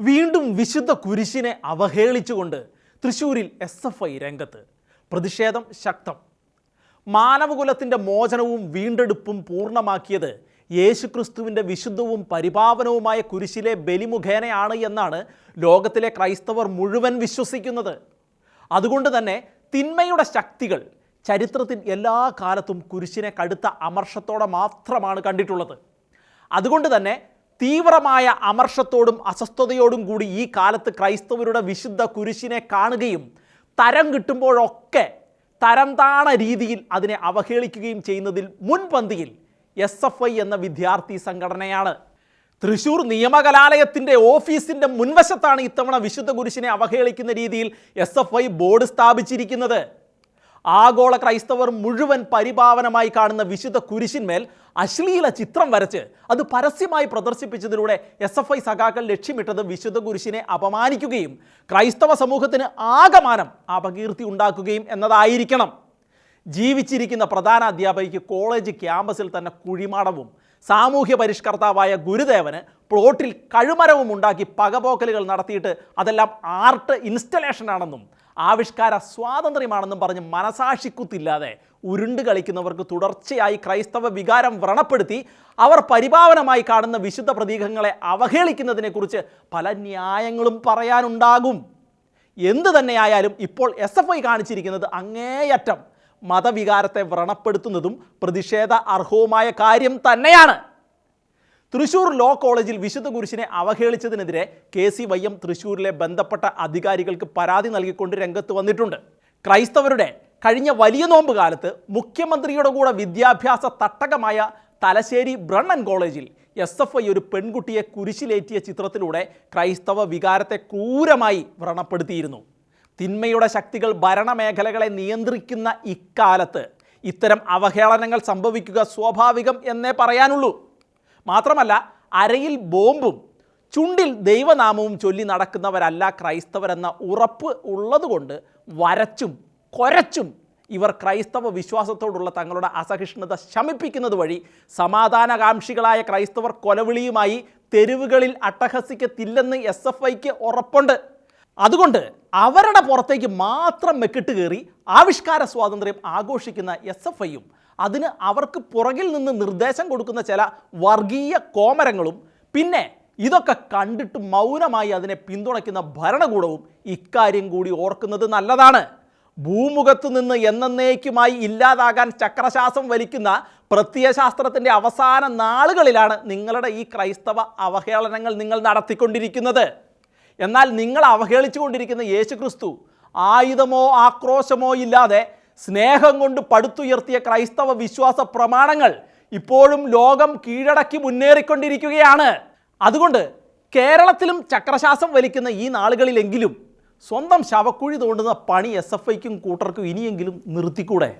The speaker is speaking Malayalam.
വീണ്ടും വിശുദ്ധ കുരിശിനെ അവഹേളിച്ചുകൊണ്ട് തൃശൂരിൽ എസ് എഫ് ഐ രംഗത്ത്. പ്രതിഷേധം ശക്തം. മാനവകുലത്തിന്റെ മോചനവും വീണ്ടെടുപ്പും പൂർണമാക്കിയത് യേശുക്രിസ്തുവിന്റെ വിശുദ്ധവും പരിപാവനവുമായ കുരിശിലെ ബലിമുഖേനയാണ് എന്നാണ് ലോകത്തിലെ ക്രൈസ്തവർ മുഴുവൻ വിശ്വസിക്കുന്നത്. അതുകൊണ്ട് തന്നെ തിന്മയുടെ ശക്തികൾ ചരിത്രത്തിൽ എല്ലാ കാലത്തും കുരിശിനെ കടുത്ത അമർഷത്തോടെ മാത്രമാണ് കണ്ടിട്ടുള്ളത്. അതുകൊണ്ട് തന്നെ തീവ്രമായ അമർഷത്തോടും അസ്വസ്ഥതയോടും കൂടി ഈ കാലത്ത് ക്രൈസ്തവരുടെ വിശുദ്ധ കുരിശിനെ കാണുകയും തരം കിട്ടുമ്പോഴൊക്കെ തരം താണ രീതിയിൽ അതിനെ അവഹേളിക്കുകയും ചെയ്യുന്നതിൽ മുൻപന്തിയിൽ എസ് എഫ് ഐ എന്ന വിദ്യാർത്ഥി സംഘടനയാണ്. തൃശൂർ നിയമകലാലയത്തിന്റെ ഓഫീസിന്റെ മുൻവശത്താണ് ഇത്തവണ വിശുദ്ധ കുരിശിനെ അവഹേളിക്കുന്ന രീതിയിൽ എസ് ബോർഡ് സ്ഥാപിച്ചിരിക്കുന്നത്. ആഗോള ക്രൈസ്തവർ മുഴുവൻ പരിപാവനമായി കാണുന്ന വിശുദ്ധ കുരിശിന്മേൽ അശ്ലീല ചിത്രം വരച്ച് അത് പരസ്യമായി പ്രദർശിപ്പിച്ചതിലൂടെ എസ് എഫ് ഐ സഖാക്കൾ ലക്ഷ്യമിട്ടത് വിശുദ്ധ കുരിശിനെ അപമാനിക്കുകയും ക്രൈസ്തവ സമൂഹത്തിന് ആകമാനം അപകീർത്തി ഉണ്ടാക്കുകയും എന്നതായിരിക്കണം. ജീവിച്ചിരിക്കുന്ന പ്രധാന അധ്യാപകയ്ക്ക് കോളേജ് ക്യാമ്പസിൽ തന്നെ കുഴിമാടവും സാമൂഹ്യ പരിഷ്കർത്താവായ ഗുരുദേവന് പ്ലോട്ടിൽ കഴുമരവും ഉണ്ടാക്കി പകപോക്കലുകൾ നടത്തിയിട്ട് അതെല്ലാം ആർട്ട് ഇൻസ്റ്റലേഷൻ ആണെന്നും ആവിഷ്കാര സ്വാതന്ത്ര്യമാണെന്നും പറഞ്ഞ് മനസാക്ഷിക്കുത്തില്ലാതെ ഉരുണ്ട് കളിക്കുന്നവർക്ക് തുടർച്ചയായി ക്രൈസ്തവ വികാരം വ്രണപ്പെടുത്തി അവർ പരിപാവനമായി കാണുന്ന വിശുദ്ധ പ്രതീകങ്ങളെ അവഹേളിക്കുന്നതിനെക്കുറിച്ച് പല ന്യായങ്ങളും പറയാനുണ്ടാകും. എന്തു തന്നെയായാലും ഇപ്പോൾ എസ് എഫ് ഐ കാണിച്ചിരിക്കുന്നത് അങ്ങേയറ്റം മതവികാരത്തെ വ്രണപ്പെടുത്തുന്നതും പ്രതിഷേധ അർഹവുമായ കാര്യം തന്നെയാണ്. തൃശൂർ ലോ കോളേജിൽ വിശുദ്ധ കുരിശിനെ അവഹേളിച്ചതിനെതിരെ കെ സി വൈ എം തൃശൂരിലെ ബന്ധപ്പെട്ട അധികാരികൾക്ക് പരാതി നൽകിക്കൊണ്ട് രംഗത്ത് വന്നിട്ടുണ്ട്. ക്രൈസ്തവരുടെ കഴിഞ്ഞ വലിയ നോമ്പ് കാലത്ത് മുഖ്യമന്ത്രിയുടെ കൂടെ വിദ്യാഭ്യാസ തട്ടകമായ തലശ്ശേരി ബ്രണ്ണൻ കോളേജിൽ എസ് എഫ് ഐ ഒരു പെൺകുട്ടിയെ കുരിശിലേറ്റിയ ചിത്രത്തിലൂടെ ക്രൈസ്തവ വികാരത്തെ ക്രൂരമായി വ്രണപ്പെടുത്തിയിരുന്നു. തിന്മയുടെ ശക്തികൾ ഭരണമേഖലകളെ നിയന്ത്രിക്കുന്ന ഇക്കാലത്ത് ഇത്തരം അവഹേളനങ്ങൾ സംഭവിക്കുക സ്വാഭാവികം എന്നേ പറയാനുള്ളൂ. മാത്രമല്ല അരയിൽ ബോംബും ചുണ്ടിൽ ദൈവനാമവും ചൊല്ലി നടക്കുന്നവരല്ല ക്രൈസ്തവരെന്ന ഉറപ്പ് ഉള്ളതുകൊണ്ട് വരച്ചും കൊരച്ചും ഇവർ ക്രൈസ്തവ വിശ്വാസത്തോടുള്ള തങ്ങളുടെ അസഹിഷ്ണുത ശമിപ്പിക്കുന്നത് വഴി സമാധാനകാംക്ഷികളായ ക്രൈസ്തവർ കൊലവിളിയുമായി തെരുവുകളിൽ അട്ടഹസിക്കത്തില്ലെന്ന് എസ് എഫ് ഐക്ക് ഉറപ്പുണ്ട്. അതുകൊണ്ട് അവരുടെ പുറത്തേക്ക് മാത്രം മെക്കിട്ട് കയറി ആവിഷ്കാര സ്വാതന്ത്ര്യം ആഘോഷിക്കുന്ന എസ് എഫ് ഐയും അതിന് അവർക്ക് പുറകിൽ നിന്ന് നിർദ്ദേശം കൊടുക്കുന്ന ചില വർഗീയ കോമരങ്ങളും പിന്നെ ഇതൊക്കെ കണ്ടിട്ട് മൗനമായി അതിനെ പിന്തുണയ്ക്കുന്ന ഭരണകൂടവും ഇക്കാര്യം കൂടി ഓർക്കുന്നത് നല്ലതാണ്. ഭൂമുഖത്ത് നിന്ന് എന്നേക്കുമായി ഇല്ലാതാകാൻ ചക്രശാസം വലിക്കുന്ന പ്രത്യയശാസ്ത്രത്തിന്റെ അവസാന നാളുകളിലാണ് നിങ്ങളുടെ ഈ ക്രൈസ്തവ അവഹേളനങ്ങൾ നിങ്ങൾ നടത്തിക്കൊണ്ടിരിക്കുന്നത്. എന്നാൽ നിങ്ങൾ അവഹേളിച്ചുകൊണ്ടിരിക്കുന്ന യേശുക്രിസ്തു ആയുധമോ ആക്രോശമോ ഇല്ലാതെ സ്നേഹം കൊണ്ട് പടുത്തുയർത്തിയ ക്രൈസ്തവ വിശ്വാസ പ്രമാണങ്ങൾ ഇപ്പോഴും ലോകം കീഴടക്കി മുന്നേറിക്കൊണ്ടിരിക്കുകയാണ്. അതുകൊണ്ട് കേരളത്തിലും ചക്രശാസം വലിക്കുന്ന ഈ നാളുകളിലെങ്കിലും സ്വന്തം ശവക്കുഴി തോണ്ടുന്ന പണി എസ് എഫ് ഐക്കും കൂട്ടർക്കും ഇനിയെങ്കിലും നിർത്തിക്കൂടെ?